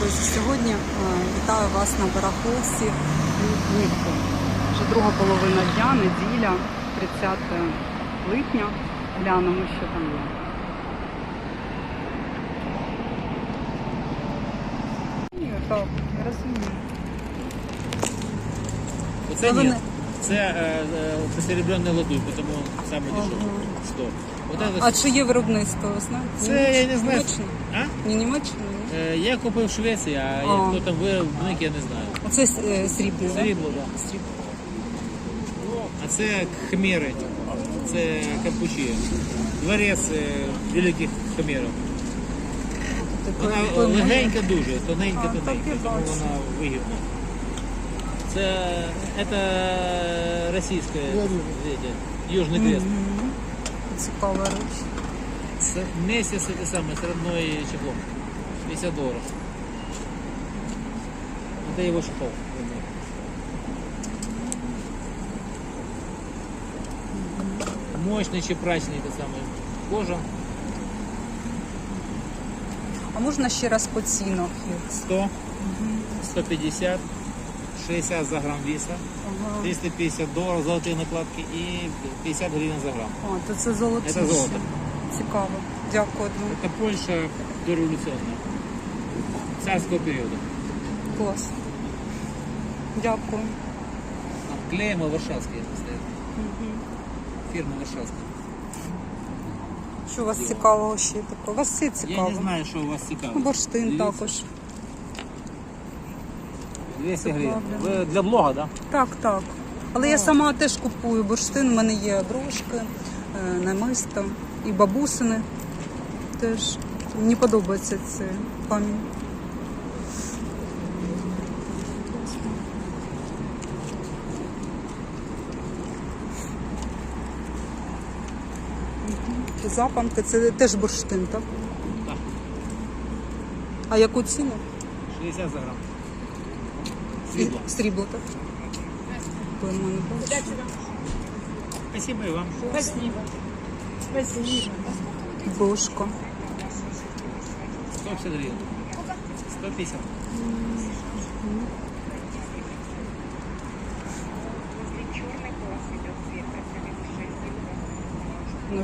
Друзі, сьогодні е, вітаю вас на барахолці Нитки. Вже друга половина дня, неділя, 30 липня. Глянемо, що там є. Ні, так, я розумію. Це Але ні. Це е, е, ладуй, тому саме дешевий. 100. От А чи є виробництво, ви знаєте? це я не знаю. Німеччина? А? Ні, Німеччина? Е, Я купив в Швеції, а А. хто там виробник, я не знаю. Оце е, срібне, так? Срібло, так. Срібло. А це хмери. Це капучі. Дворець е, великих хмерів. Таке Вона легенька дуже, тоненька, тоненька, тому вона вигідна. Це, це російська, видите, Южний Крест. Цікава річ. С, вместе с этой самой, с родной чехлом. 50 долларов. Это его чехол. Мощный чепрачный это самый. Кожа А можна ще раз по цінах їх? 100, 150, 60 за грамм веса, Ага. 350 долларов золотые накладки и 50 гривен за грамм. А, то це золото. Это золото. Цікаво. Дякую. ну, Это Польша дореволюционная. Царского периода. Клас. Дякую. Клеем Варшавский это стоит. Фирма Варшавская. Що у вас цікавого ще такого? У вас все Я цікаво. не знаю, що у вас цікаво. Бурштин Дивіться. також. 200 гривень. Ви для блога, так? Так, так. Але я сама теж купую бурштин. У мене є брошки, е, намисто і бабусини. Теж мені подобається цей камінь. Мгм. Запанки це теж бурштин, так? Так. А яку ціну? 60 за грам. Срібло. Срібло, так? Спасибо і вам. Брошка. 150 гривень. 150.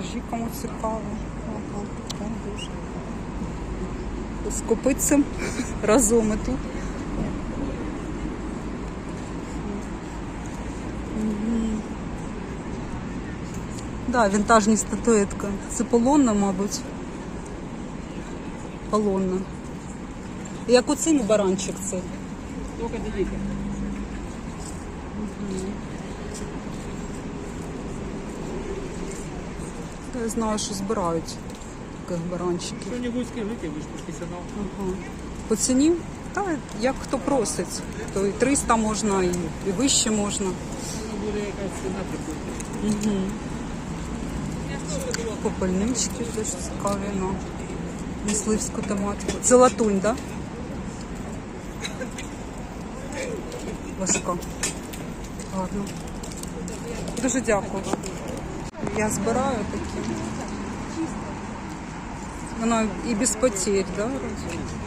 Ножі кому цікаво. Ага, дуже. З копитцем разом і тут. Мгм. Да, вінтажні статуетки. Це полонна, мабуть. Полонна. Яку ціну баранчик цей? Тільки дивіться. Я знаю, що збирають таких баранчиків. Що-небудь скажіть, ви ж професіонал. Ага. По ціні? Та як хто просить. То і 300 можна, і, і вище можна. Ну, буде якась ціна приходить. Попельнички теж цікаві на мисливську тематику. Це латунь, так? Да? Важка. Гарно. Дуже дякую. Я збираю такі. Вона і без потерь, да?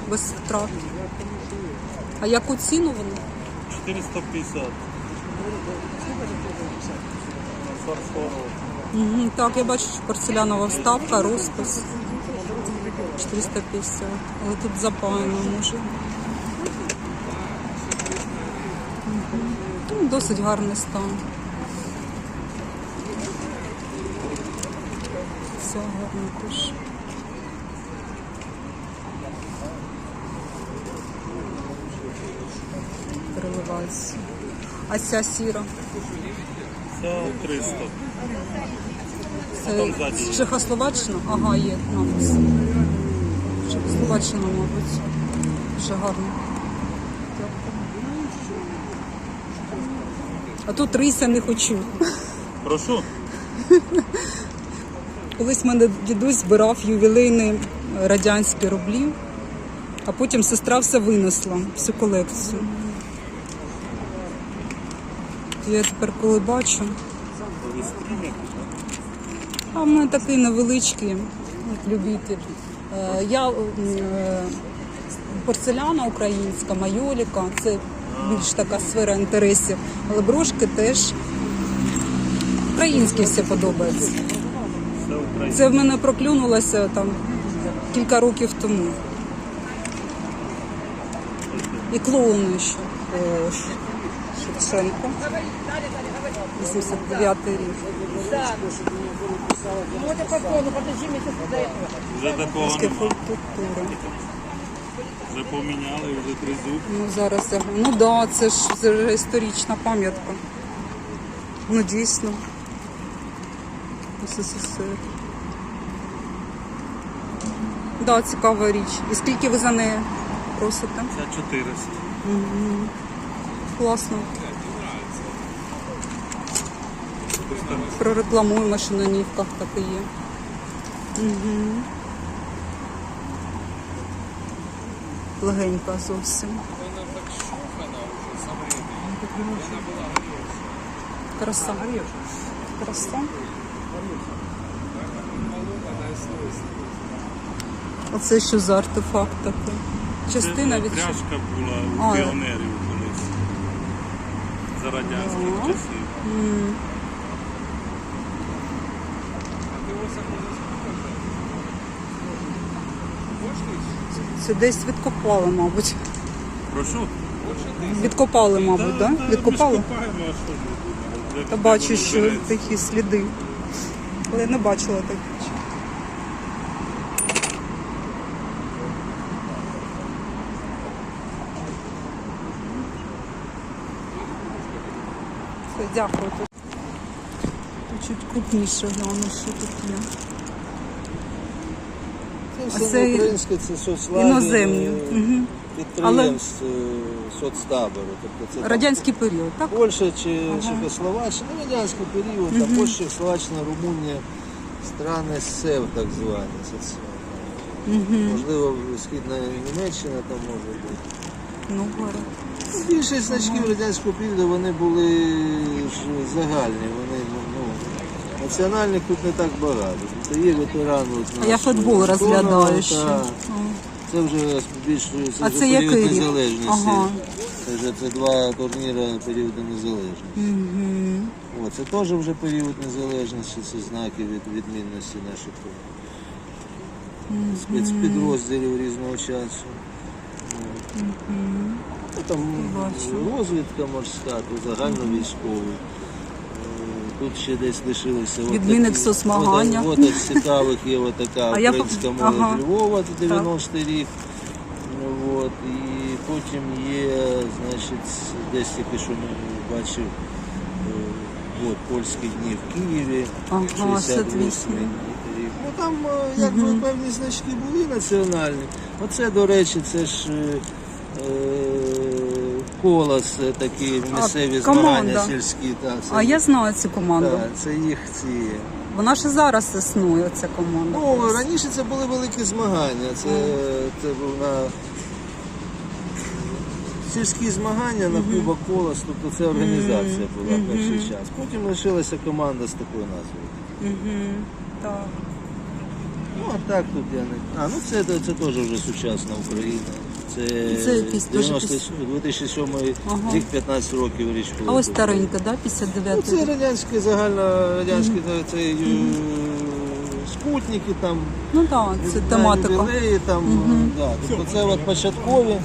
без втрат. А яку ціну вона? 450. Угу, так, я бачу, що порцелянова вставка, розпис. 450. Але тут запаяно може. Ну, Досить гарний стан. Все гарно теж. Переливається. А ця сіра. Це 300. Це є. Чехословаччина? Ага, є напис. Чехословаччина, мабуть. Дуже гарно. А тут рися не хочу. Прошу. Колись мене дідусь збирав ювілейні радянські рублі, а потім сестра все винесла, всю колекцію. Я тепер коли бачу. А в мене такий невеличкий любитель. Е, Я е, порцеляна українська, майоліка. Це більш така сфера інтересів. Але брошки теж українські всі подобаються. Це в мене проклюнулося там кілька років тому. І клоуни ще. О, Шевченко. 89 рік. Вже такого Міська нема. фольклора. Вже поміняли, вже тризуб. Ну зараз я ну да, це ж це історична пам'ятка. Ну дійсно. СССР. Да, цікава річ. І скільки ви за неї просите? Це 400. Класно. Прорекламуємо, що на нівках так і є. Угу. Легенька зовсім. Краса. Краса. Оце що за артефакт такий? Частина від чого? пряжка була А. у піонерів колись. За радянських Ага. часів. Це десь відкопали, мабуть. Прошу. Відкопали, мабуть, Да? Відкопали? Що Та бачу, що такі сліди. Але я не бачила таких. Все, дякую. Чуть крупніше гляну, що тут є. Це все це українське, це соцлагерь, Іноземні. Угу. Підприємств е, соцтабору. Тобто це там Радянський період, так? Польща чи Чехословаччина, ну, радянський період, там Польща, Словаччина, Румунія, страни СЕВ так звані. Це, це. Можливо, Східна Німеччина там може бути. Ну, горе. Більшість значків радянського періоду вони були ж загальні, вони ну, національних тут не так багато. Тобто є ветерани. от А я футбол розглядаю ще. Це вже більш це А вже це період який рік? незалежності. Ага. Це вже це два турніри періоду незалежності. Угу. О, це теж вже період незалежності, це знаки від відмінності наших спецпідрозділів різного часу. Ну, Там Бачу. розвідка морська, то загальновійськовий. Тут ще десь лишилися. Відмінник соцмагання. От, от, от цікавих є от така українська молодь ага. Львова, 90-й рік. Ну, От, і потім є, значить, десь тільки що не бачив е, от, польські дні в Києві. Ага, 68 68. рік. Ну там е, якби певні значки були національні. Оце, до речі, це ж е, е, колос такі місцеві команда. змагання сільські. Та, це, А я знаю цю команду. та, це їх ці. Вона ще зараз існує, ця команда. Ну, раніше це були великі змагання. Це, це був на сільські змагання на Куба Колос, тобто це організація була перший час. Потім лишилася команда з такою назвою. Угу. Так. Ну, а так тут я не. А, ну це, це теж вже сучасна Україна. Це, Це якийсь дуже 90 2007 Ага. рік 15 років річ А ось старенька, да? 59 Ну, це радянські, загально радянські, це, це е, спутники там. Ну так, це на тематика. ювілеї, там, да. тобто це от початкові.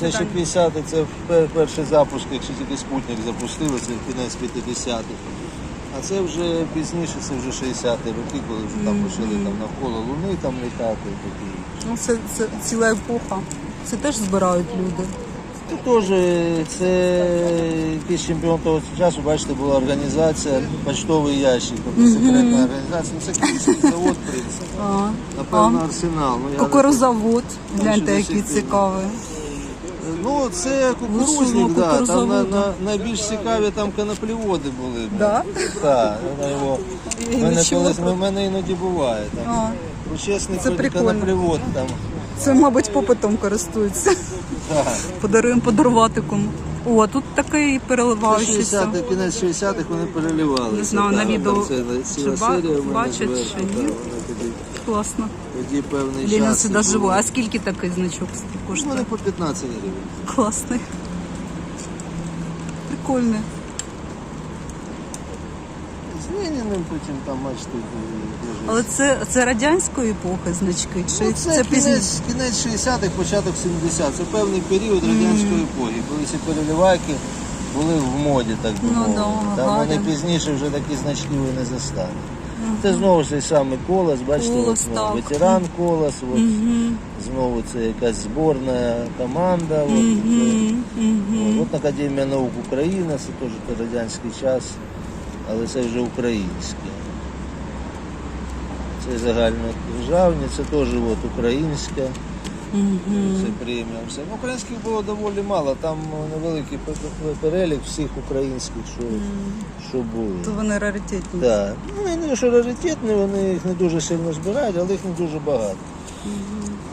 Це ще 50 це пер- перший запуск, якщо тільки спутник запустили, це кінець 50-х. А це вже пізніше, це вже 60-ті роки, коли вже там почали там навколо Луни там літати. Такі. Ну, це, це ціла епоха. Це теж збирають люди. Це теж це якийсь чемпіон того часу, бачите, була організація почтовий ящик, тобто секретна організація. Ну, Це київський завод, в принципі. А, Напевно, арсенал. Ну, я не кукурузавод. Гляньте, який цікавий. Ну, це Лисого кукурузник, да. там на, кукурузоводу. на, найбільш цікаві там конопліводи були. Да? Так, вона його. В Мене нічого колись в мене іноді буває. Там. А, Це прикольно. коноплівод там. Це, мабуть, попитом користуються. Подаруємо подарувати кому. О, тут такий переливаючийся. 60 кінець 60-х вони переливалися. Не знаю, на відео чи бачать, чи ні. Класно. тоді певний час. сюди це живу. А скільки такий значок Вони по 15 гривень. Класний. Прикольний. З Леніним потім там, бачите. Але це, це радянської епохи значки? Чи Ну, це, це, кінець, кінець 60-х, початок 70-х. Це певний період радянської епохи, коли ці переливайки були в моді, так би Ну, да, Там вони пізніше вже такі значки ви не застанете. Це знову ж той самий колос, бачите, Колос, от, так. ветеран колос, от, знову це якась зборна команда. От, От, от Академія наук України, це теж радянський час, але це вже українське. Це загальнодержавні, це теж от українське. Це премія. Все. Ну, українських було доволі мало, там невеликий пе- пе- перелік всіх українських, що, що були. То вони раритетні. Так. Ну, вони не що раритетні, вони їх не дуже сильно збирають, але їх не дуже багато.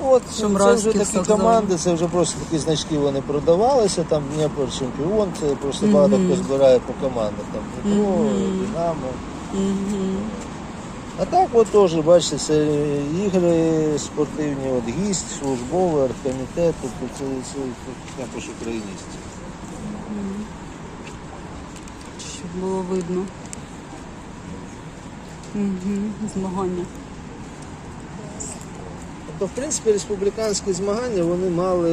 От, це вже такі команди, це вже просто такі значки вони продавалися, там Дніпро чемпіон, це просто багато хто збирає по командах. Там Дніпро, Динамо. А так от теж, бачите, це ігри спортивні, от гість, службовий, арткомітет, тобто це, це, це також українські. Щоб було видно. Угу. Змагання. Тобто, в принципі, республіканські змагання вони мали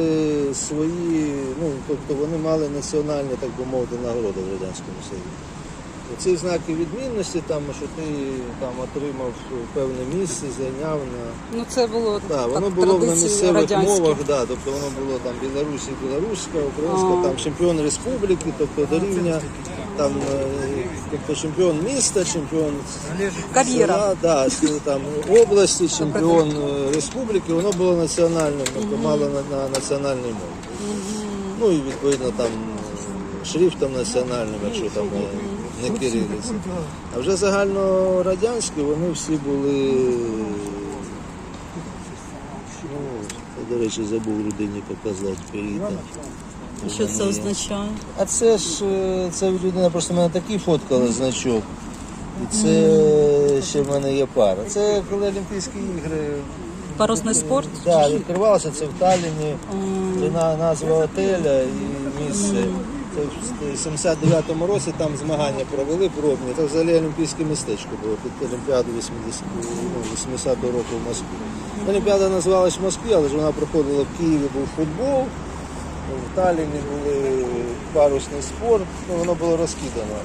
свої, ну тобто вони мали національні, так би мовити, нагороди в Радянському Союзі. Ці знаки відмінності, там, що ти там отримав певне місце, зайняв на. Ну це було Так, так, воно було на місцевих радянські. мовах, да, тобто воно було там Білорусі, білоруська, українська, А. там чемпіон республіки, тобто до рівня там, е, тобто чемпіон міста, чемпіон Кар'єра. села, да, там, області, чемпіон е, республіки, воно було національним, тобто мало на, на національній мові. Ну і відповідно там е, шрифтом національним, якщо там е, не кирилиця. А вже загальнорадянські вони всі були. Ну, я, до речі, забув людині показати період. Що це означає? А це ж е, це людина просто мене такий фоткала значок. І це ще в мене є пара. Це коли Олімпійські ігри Парусний спорт? да, відкривалося, це в Талліні. Це на- назва отеля і місце. Це в 79-му році там змагання провели пробні. Це взагалі олімпійське містечко було під Олімпіаду 80, ну, 80-го року в Москві. Олімпіада називалась в Москві, але ж вона проходила в Києві, був футбол. В Талліні були парусний спорт, ну, воно було розкидано.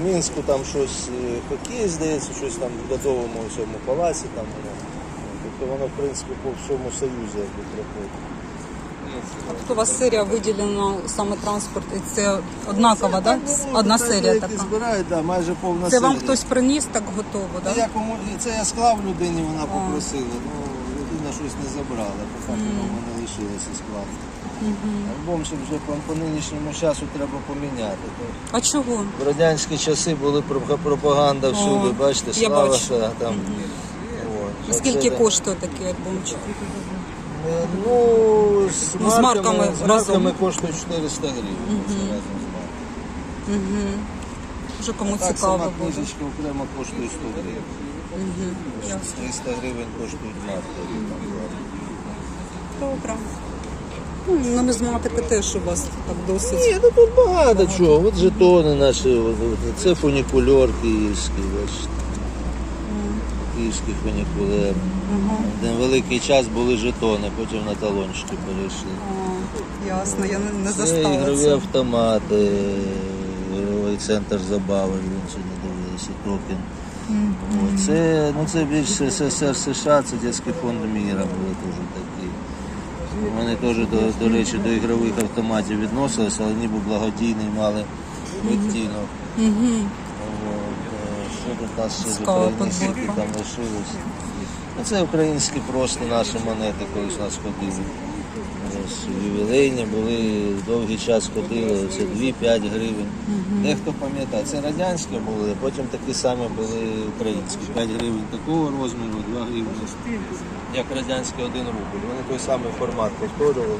В Мінську там щось е, хокей, здається, щось там в Додовому цьому палаці. Там, воно. Тобто воно, в принципі, по всьому Союзі якби проходить. Тут у вас серія виділена саме транспорт, і це однакова, так? так було, Одна це серія така. збирають, да, майже повна Це вам хтось приніс так готово, так? я кому... це я склав людині, вона попросила. Ну, щось не забрала, по факту mm. воно лишилося склад. Альбом ще вже по, по нинішньому часу треба поміняти. То А чого? в радянські часи були пропаганда всюди, бачите, я слава бачу. та, там. Скільки Це- коштує такий альбомчик? Е, Ну, з Ну, з марками, марками з разом. марками коштує 400 гривень. Це разом з марками. Вже кому Так, цікаво сама буде. книжечка окремо коштує 100 гривень. 300 гривень коштують марки. Добре. Ну, нумізматика теж у вас так досить. Ні, ну тут багато чого. От жетони наші, от, от, це фунікульор київський, бачите. Київський фунікулер. Один великий час були жетони, потім на талончики перейшли. А, ясно, я не, не Це ігрові це. автомати, ігровий центр забави, він сьогодні дивилися, токен. Це, ну, це більше СССР США, це дитячий фонд міра були теж такі. Вони теж, до, до речі, до ігрових автоматів відносилися, але ніби благодійний мали відтінок. Е, Що у нас ще з українських там лишилось? Ну, це українські просто наші монети, колись нас ходили. Ювілейні були, довгий час ходили, це 2-5 гривень. Дехто пам'ятає, це радянські були, потім такі самі були українські. 5 гривень такого розміру, 2 гривні, як радянський 1 рубль. Вони той самий формат повторювали.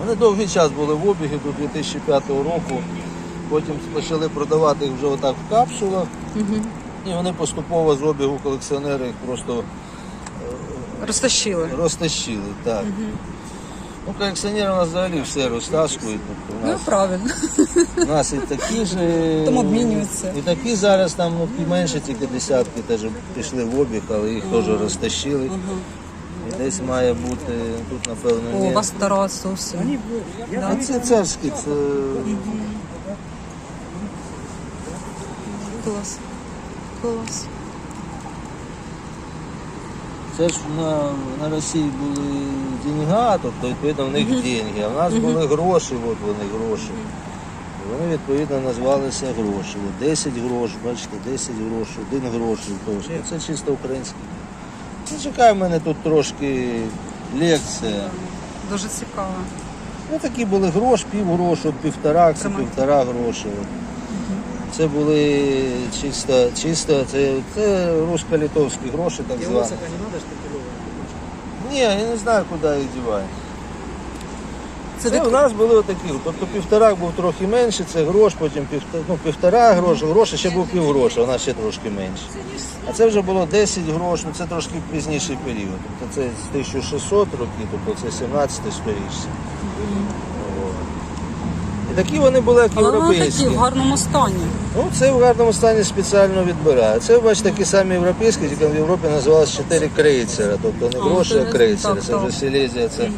Вони довгий час були в обігі до 2005 року. Потім почали продавати їх вже отак в капсулах. І вони поступово з обігу колекціонери їх просто Розтащили. розтащили. Так. Ну, колекціонери у нас взагалі все розтаскують. Тобто у Ну, нас, правильно. у нас і такі ж. Там обмінюються. І такі зараз там ну, і менше, тільки десятки теж пішли в обіг, але їх теж розтащили. І десь має бути, тут напевно О, у є. вас стара зовсім. А це царські, це Клас. Клас. Це ж на, на Росії були деньга, тобто відповідно в них деньги, а в нас були гроші, от вони гроші. Вони відповідно назвалися гроші. От 10 грош, бачите, 10 грош, 1 грош. Тобто Це чисто українське. Ну, чекай, в мене тут трошки лекція. Дуже цікаво. Ну такі були грош, пів грошу, півтора, півтора гроші. Це були чисто, чисто, це, це русско-литовські гроші, так звані. Ні, я не знаю, куди їх дівають. Це Це від... у нас були отакі. Тобто півтора був трохи менше, це грош, потім півтора, ну, півтора грош, гроші ще був пів гроша, вона ще трошки менше. А це вже було 10 грош, ну це трошки пізніший період. Тобто це з 1600 років, тобто це 17 сторіччя. Такі вони були, як Але вони європейські. такі в гарному стані. Ну, це в гарному стані спеціально відбирає. Це, бачите, такі самі європейські, тільки в Європі називалися 4 крейцера, тобто не А, гроші, це а крейсери. так, Це так. вже Силезія, це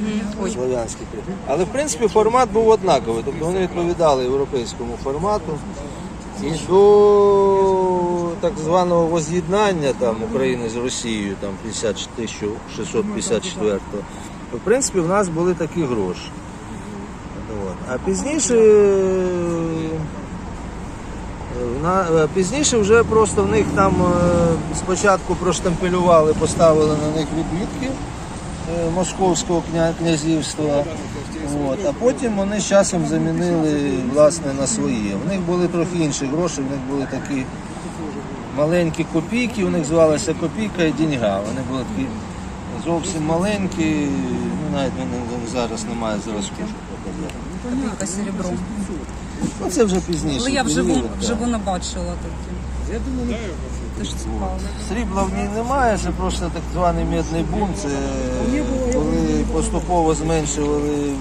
слов'янський крейсер. Але в принципі формат був однаковий, тобто вони відповідали європейському формату. І до так званого воз'єднання там, України з Росією там, 50 1654 то в принципі в нас були такі гроші. А пізніше Е, е, пізніше вже просто в них там е, спочатку проштампелювали, поставили на них відмітки Московського князівства. От, а потім вони з часом замінили власне на свої. В них були трохи інші гроші, в них були такі маленькі копійки, у них звалася копійка і деньга. Вони були такі зовсім маленькі, ну навіть в мене зараз немає зразку. Копійка серебро. Ну це вже пізніше. Але я вживу, період, да. вживу не бачила такі. Теж цікаво. Срібла в ній немає, це просто так званий мідний бум. Це коли поступово зменшували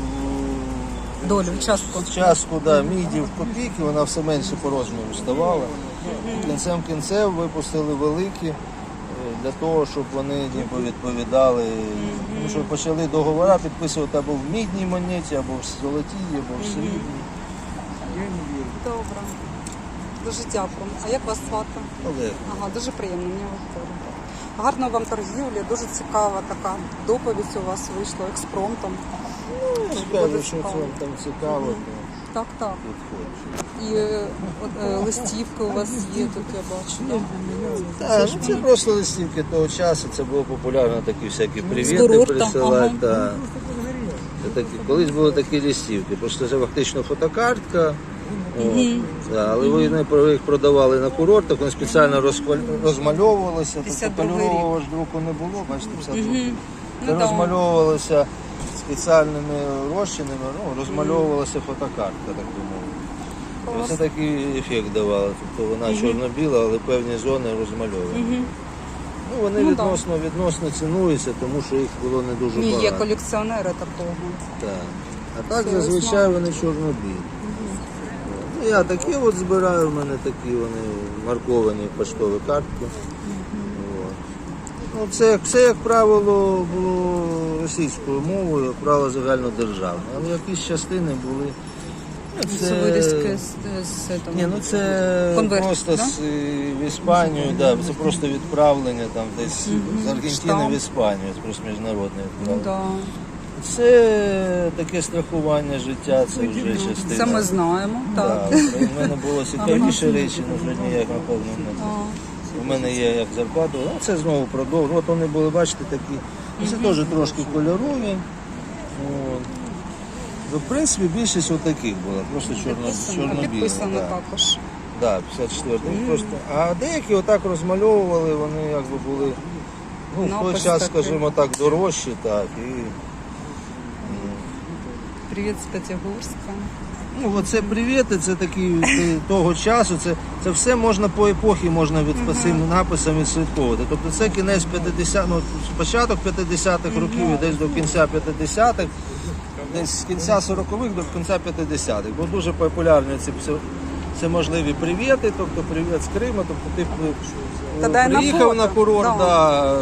Долю, частку. частку да, міді в копійки, вона все менше по розміру ставала. Кінцем кінцев випустили великі е, для того, щоб вони ніби відповідали. Ну, щоб почали договори підписувати або в мідній монеті, або в золотій, або в срібній. Добре. Дуже дякую. А як вас звати? Олег. Ага, дуже приємно, мені Вікторія. Гарної вам торгівлі, дуже цікава така доповідь у вас вийшла експромтом. Скажу, що це там цікаво, то Так, так. І е, е, листівки у вас є, тут я бачу. Так, ну це просто листівки того часу, це було популярно такі всякі привіти присилати. ага. та. Це такі, колись були такі листівки, просто це фактично фотокартка. От, да, але вони про- їх продавали на курортах, вони спеціально розкваль- розмальовувалися, тобто 52-й кольорового ж друку не було, бачите, все тут. Ну, Це да. розмальовувалося спеціальними розчинами, ну, розмальовувалася фотокартка, так би мовити. І такий ефект давало. Тобто вона чорно-біла, але певні зони розмальовані. Ну, вони Ну, да. відносно, відносно цінуються, тому що їх було не дуже Ні, багато. є колекціонери такого. Так. А так Це зазвичай вони чорно-білі. Ну, я такі от збираю, в мене такі вони марковані поштові картки. Ну, це все, як правило, було російською мовою, як правило, загальнодержавне. Але якісь частини були. ну, Це вирізки з, з, этого. Ні, ну це Конверт, просто да? з, в Іспанію, да, це просто відправлення там десь з Аргентини Штамп. в Іспанію, це просто міжнародне Ну, відправлення. да. Це таке страхування життя, це вже частина. Це ми знаємо. Так. Да, У мене було цікавіші речі, ну вже ніяк напевно не. А, У мене є як зарплата. Ну, це знову продовжую. От вони були, бачите, такі. Ну, Це теж трошки кольорові. От. Ну, в принципі, більшість отаких була, просто чорно, чорно-білі. підписано да. також. Да, 54 просто. А деякі отак розмальовували, вони якби були ну, в той Напис час, такий. скажімо так, дорожчі, так. І, Привіт з П'ятигорська. Ну, оце привіти, це такі е, того часу. Це, це все можна по епохі, можна від пасивним цим написам відслідковувати. Тобто це кінець 50 ну, початок 50-х років і десь до кінця 50-х, десь з кінця 40-х до кінця 50-х. Бо дуже популярні ці це можливі привіти, тобто привіт з Криму, тобто ти Та дай на приїхав фото. на курорт, Да. да,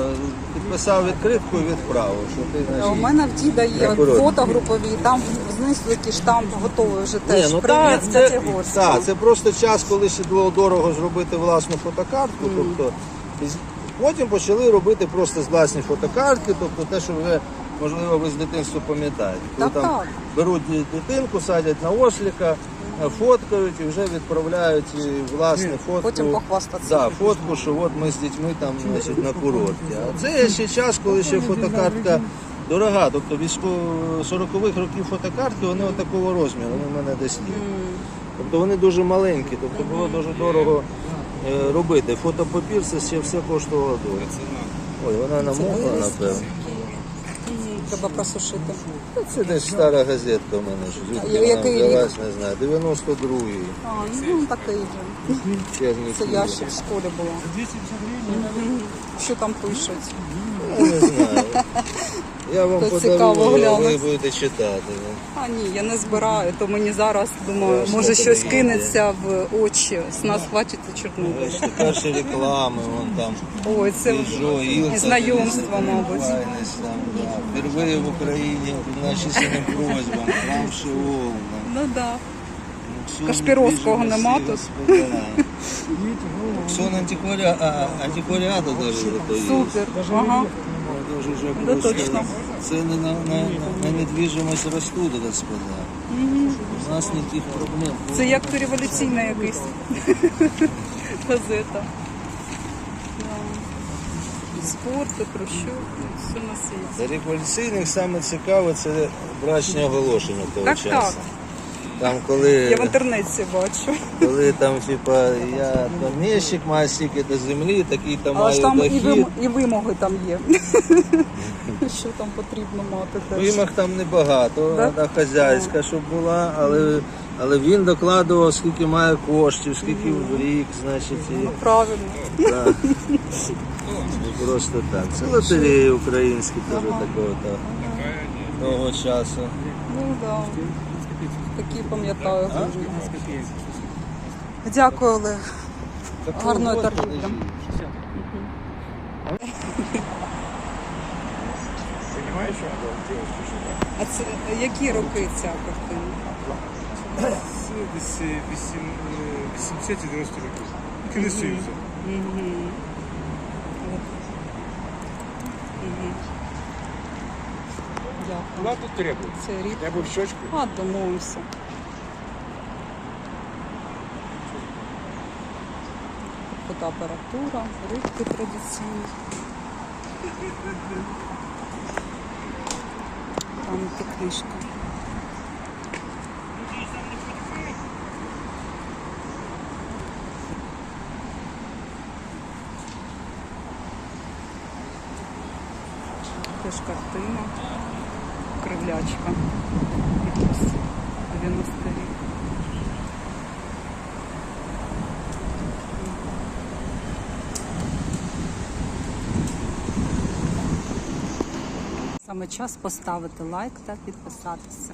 підписав відкритку і відправив. Що ти, У мене в діда є фото групові, там знизу такий штамп готовий вже теж. Ні, ну Привіт з це, П'ятигорська. це просто час, коли ще було дорого зробити власну фотокартку. Тобто, і з- потім почали робити просто з власні фотокартки, тобто те, що ви, можливо, ви з дитинства пам'ятаєте. Коли Так, там так. беруть ді- дитинку, садять на осліка, е, фоткають і вже відправляють і власне фотку. Потім похвастатися. Да, фотку, що от ми з дітьми там значить, на курорті. А це є ще час, коли ще фотокартка дорога. Тобто військово 40-х років фотокартки, вони отакого розміру, вони в мене десь є. Тобто вони дуже маленькі, тобто було дуже дорого е, робити. Фотопапір це ще все коштувало дорого. Ой, вона намокла, напевно. Треба просушити. Та Це десь стара газетка в мене. звідки вона який рік? взялась, не знаю. 92-й. А, ну такий же. Чернігів. Це я ще в школі була. Мгм. Що там пишуть? Я не знаю. Я вам То цікаво подарую, а ви будете читати. Ну. А ні, я не збираю, то мені зараз думаю, може щось кинеться в очі. З нас хватиться Чорнобиль. Бачите, перші реклами, вон там. Ой, це Ілта, знайомство, мабуть. Там. Впервые в Україні наші синим просьбам, Храм Шеол. Ну да. Кашпіровського нема тут? Господа. Оксон антикваріат, антикваріату даже. Супер. Ага. Уже же Да точно. Цены на, на, на недвижимость растут, господа. У нас никаких проблем. Це як революційна якась газета. І Спорт, і Хрущов, і все на світі. З революційних саме цікаве це брачне оголошення того Так, часу. так. Там коли, Я в інтернеті бачу. коли там, типа, я поміщик, маю стільки до землі, такий там Але ж там і, дохід. вим... і вимоги там є. Що там потрібно мати теж. Вимог там небагато, Да? да? хазяйська, щоб була, але, але він докладував, скільки має коштів, скільки в рік, значить, і Правильно. да. Не просто так. Це лотереї українські теж такого то, того часу. Ну да. Такі пам'ятаю. Дякую, Олег. Гарної Такого торгівлі. А це які роки ця картина? Це десь 80-90 років. Кінець Союзу. Дякую. Куда тут требует? Це. Я бы в щечку. А, домовимося. Фотоапаратура, рибки традиційні. Там і книжка. Теж картина. Кривлячка. Якось 90 рік. Саме час поставити лайк та підписатися.